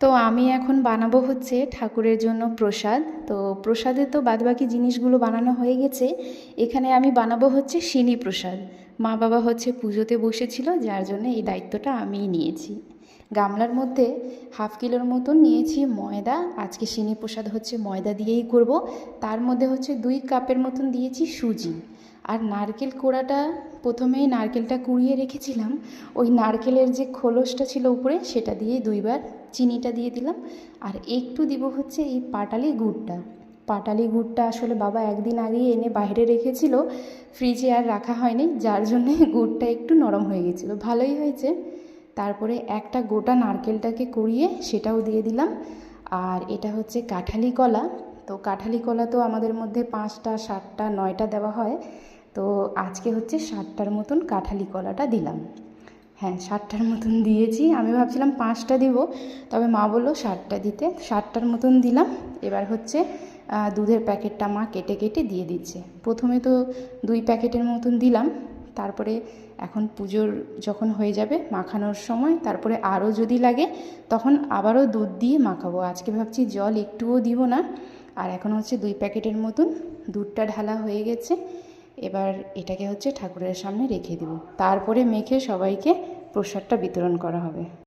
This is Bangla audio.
তো আমি এখন বানাবো হচ্ছে ঠাকুরের জন্য প্রসাদ। তো প্রসাদে তো বাদবাকি জিনিসগুলো বানানো হয়ে গেছে। এখানে আমি বানাবো হচ্ছে শিনি প্রসাদ। মা বাবা হচ্ছে পুজোতে বসেছিল, যার জন্য এই দায়িত্বটা আমিই নিয়েছি। গামলার মধ্যে হাফ কিলোর মতন নিয়েছি ময়দা। আজকে সিনি প্রসাদ হচ্ছে ময়দা দিয়েই করব। তার মধ্যে হচ্ছে দুই কাপের মতন দিয়েছি সুজি। আর নারকেল কোড়াটা প্রথমেই নারকেলটা কুড়িয়ে রেখেছিলাম। ওই নারকেলের যে খোলসটা ছিল উপরে সেটা দিয়ে দুইবার চিনিটা দিয়ে দিলাম। আর একটু দিব হচ্ছে এই পাটালি গুড়টা। পাটালি গুড়টা আসলে বাবা একদিন আগেই এনে বাইরে রেখেছিল। ফ্রিজে আর রাখা হয়নি, যার জন্যে গুড়টা একটু নরম হয়ে গেছিল। ভালোই হয়েছে। তারপরে একটা গোটা নারকেলটাকে কুড়িয়ে সেটাও দিয়ে দিলাম। আর এটা হচ্ছে কাঁঠালি কলা। তো কাঁঠালি কলা তো আমাদের মধ্যে পাঁচটা, সাতটা, নয়টা দেওয়া হয়। তো আজকে হচ্ছে সাতটার মতন কাঁঠালি কলাটা দিলাম। হ্যাঁ ষাটটার মতন দিয়েছি। আমি ভাবছিলাম পাঁচটা দিব, তবে মা বলল ষাটটা দিতে। সাতটার মতন দিলাম। এবার হচ্ছে দুধের প্যাকেটটা মা কেটে কেটে দিয়ে দিচ্ছে। প্রথমে তো দুই প্যাকেটের মতন দিলাম। তারপরে এখন পুজোর যখন হয়ে যাবে মাখানোর সময়, তারপরে আরও যদি লাগে, তখন আবারও দুধ দিয়ে মাখাবো। আজকে ভাবছি জল একটুও দিব না। আর এখন হচ্ছে দুই প্যাকেটের মতন দুধটা ঢালা হয়ে গেছে। এবার এটাকে হচ্ছে ঠাকুরের সামনে রেখে দেব। তারপরে মেখে সবাইকে প্রসাদটা বিতরণ করা হবে।